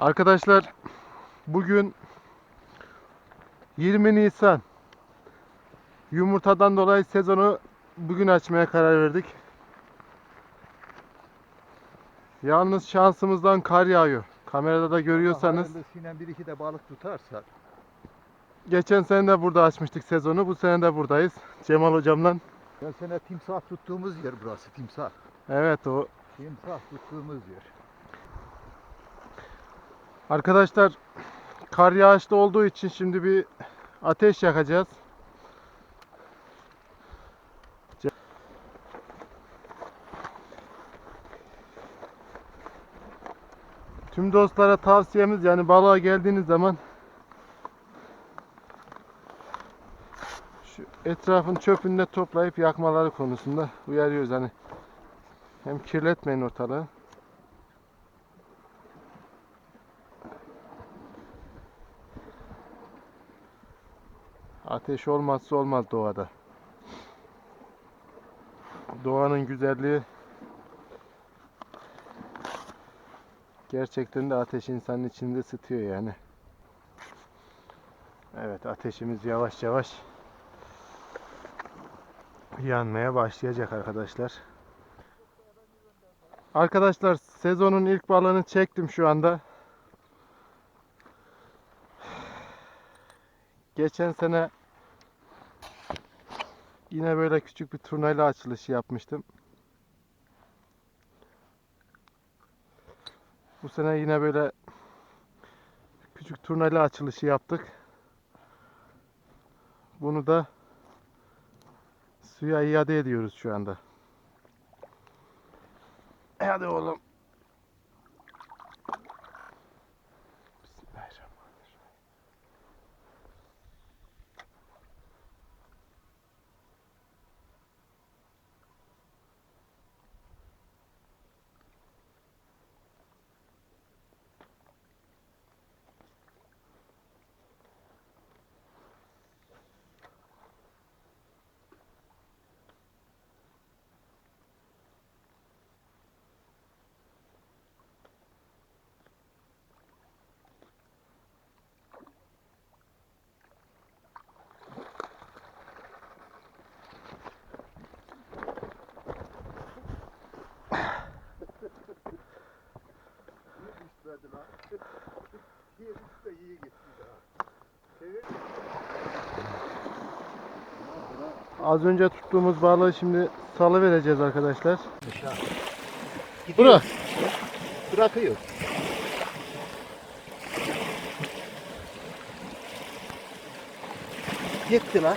Arkadaşlar bugün 20 Nisan yumurtadan dolayı sezonu bugün açmaya karar verdik. Yalnız şansımızdan kar yağıyor. Kamerada da görüyorsanız bir iki de balık tutarsa. geçen sene de burada açmıştık sezonu. Bu sene de buradayız. Cemal hocamla. Ya sene timsah tuttuğumuz yer burası timsah. Evet o Timsah tuttuğumuz yer. Arkadaşlar kar yağışlı olduğu için şimdi bir ateş yakacağız. Tüm dostlara tavsiyemiz yani balığa geldiğiniz zaman şu etrafın çöpünü de toplayıp yakmaları konusunda uyarıyoruz hani. Hem kirletmeyin ortalığı. Ateş olmazsa olmaz doğada. Doğanın güzelliği gerçekten de ateş insanın içinde ısıtıyor yani. Evet ateşimiz yavaş yavaş yanmaya başlayacak arkadaşlar. Arkadaşlar sezonun ilk balığını çektim şu anda. Geçen sene yine böyle küçük bir turnayla açılışı yapmıştım. Bu sene yine böyle küçük turnayla açılışı yaptık. Bunu da suya iade ediyoruz şu anda. Hadi oğlum. De iyi gitti. Çevir. Az önce tuttuğumuz balığı şimdi salı vereceğiz arkadaşlar. Bırak. Bırakıyor. Gitti lan.